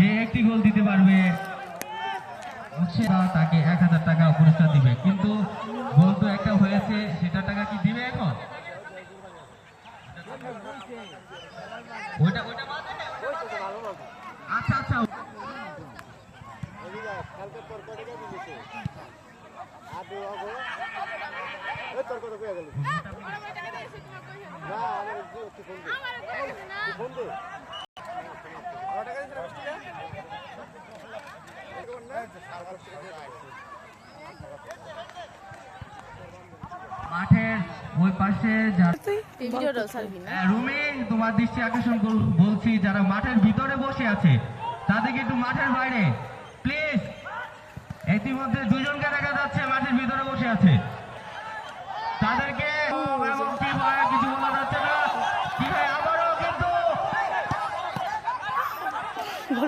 যে একটি গোল দিতে পারবে না, তাকে এক হাজার টাকা পুরস্কার দিবে। কিন্তু গোল তো একটা হয়েছে সেটা টাকা কি দিবে এখন? আচ্ছা আচ্ছা মাঠের ওই পাশে যা- এই ভিডিওটাও ছাড়বি না? হ্যাঁ, রুমিন তোমার দৃষ্টি আকর্ষণ কর- বলছি যারা মাঠের ভিতরে বসে আছে তাদেরকে একটু মাঠের বাইরে। প্লিজ ইতিমধ্যে দুজনকে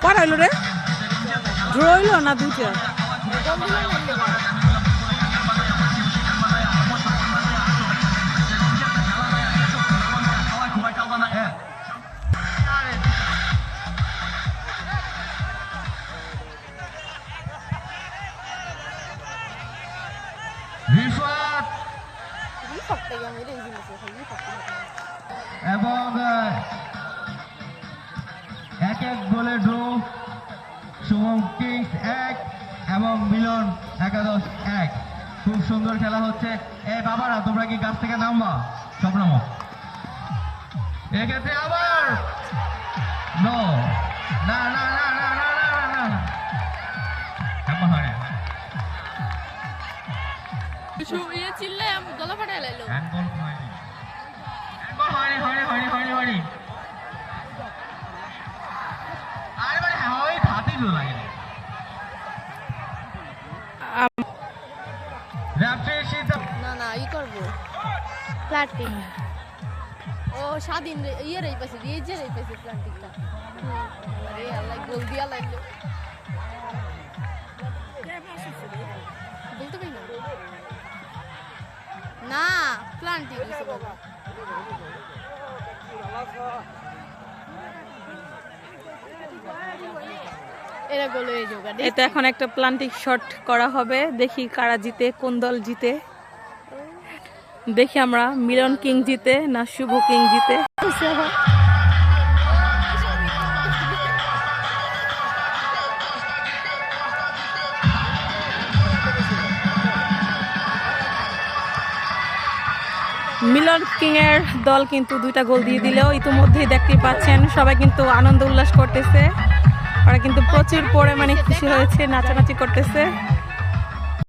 করাইলো রে রইল না দুইটা এবং এক এক গোলে ড্র শুভম কিংস এক এবং মিলন একাদশ এক। খুব সুন্দর খেলা হচ্ছে। এ বাবারা তোমরা কি গাছ থেকে নামবা? সব নামো। এক্ষেত্রে আবার। নো না না না না না না না না। হয়? ইয়ে চিল্লে গলা ফাটাই লাইলো। হ্যান্ডবল হয়নি হয়নি হয়নি। না না, ই করব। প্লান্টিং ও স্বাধীন রে- ইয়ে রে পাশে এই যে রে পাশে প্লান্টিংটা আরে, আল্লাহ, গোল দিয়া লাইলো। বলতে পারি না? না প্লান্টিং কিছু বলো এতে এখন একটা প্লান্টিক শট করা হবে। দেখি কারা জিতে, কোন দল জিতে। দেখি আমরা, মিলন কিং জিতে না শুভ কিং জিতে। মিলন কিং এর দল কিন্তু দুইটা গোল দিয়ে দিলেও ইতিমধ্যেই দেখতে পাচ্ছেন, সবাই কিন্তু আনন্দ উল্লাস করতেছে। ওরা কিন্তু প্রচুর পরে মানে খুশি হয়েছে নাচানাচি করতেছে।